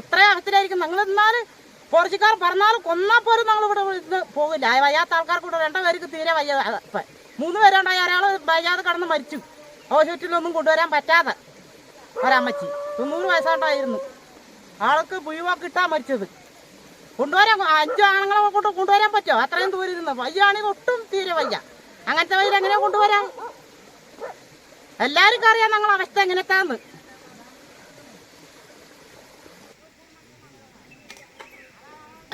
ഇത്രയും അകത്തിലായിരിക്കും നിങ്ങൾ എന്നാൽ പോർച്ചുഗാർ പറഞ്ഞാലും കൊന്നാൽ പോലും നമ്മൾ ഇവിടെ ഇത് പോകില്ല വയ്യാത്ത ആൾക്കാർക്ക് ഇവിടെ രണ്ടു പേർക്ക് തീരെ വയ്യ ഇപ്പം മൂന്ന് പേരുണ്ടായി ഒരാൾ വയ്യാതെ കടന്ന് മരിച്ചു. ഹോസ്പിറ്റലിലൊന്നും കൊണ്ടുവരാൻ പറ്റാതെ ഒരമ്മച്ചി. തൊണ്ണൂറ് വയസ്സാണ്ടായിരുന്നു ആൾക്ക് പുഴുവാക്ക് ഇട്ടാ മരിച്ചത്. കൊണ്ടുവരാൻ അഞ്ചു ആണുങ്ങളെ കൊണ്ട് കൊണ്ടുവരാൻ പറ്റുമോ? അത്രയും ദൂരം ഇരുന്ന് വയ്യാണെങ്കിൽ ഒട്ടും തീരെ വയ്യ. അങ്ങനത്തെ വയ്യ എങ്ങനെയാ കൊണ്ടുവരാം എല്ലാവർക്കും അറിയാം ഞങ്ങളെ അവസ്ഥ എങ്ങനത്താന്ന്.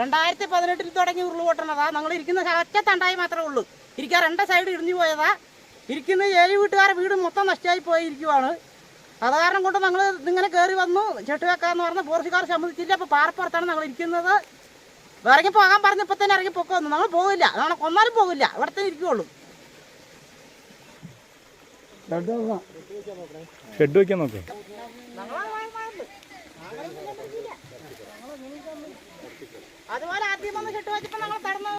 രണ്ടായിരത്തി പതിനെട്ടിൽ തുടങ്ങി ഉരുളുപൊട്ടണതാ ഞങ്ങൾ ഇരിക്കുന്ന ഒറ്റ തണ്ടായി മാത്രമേ ഉള്ളൂ. ഇരിക്കാൻ രണ്ട് സൈഡ് ഇടിഞ്ഞു പോയതാ. ഇരിക്കുന്ന ഏഴ് വീട്ടുകാരെ വീട് മൊത്തം നഷ്ടമായി പോയിരിക്കുവാണ്. അത് കാരണം കൊണ്ട് ഞങ്ങൾ ഇങ്ങനെ കയറി വന്നു. ചെട്ട് വെക്കാന്ന് പറഞ്ഞ പോർച്ചുകാർ സമ്മതിച്ചില്ല. അപ്പോൾ പാറപ്പുറത്താണ് ഞങ്ങൾ ഇരിക്കുന്നത്. ഇറങ്ങി പോകാൻ പറഞ്ഞപ്പോൾ തന്നെ ഇറങ്ങി പൊക്കോന്നു ഞങ്ങൾ പോകില്ല ഞങ്ങൾ കൊന്നാലും പോകില്ല ഇവിടെ തന്നെ ഇരിക്കുള്ളൂ ഷെഡ് വെക്കാൻ നോക്ക്. അതുപോലെ ആദ്യം ഒന്ന് ചെട്ട് നമ്മൾ തടന്ന്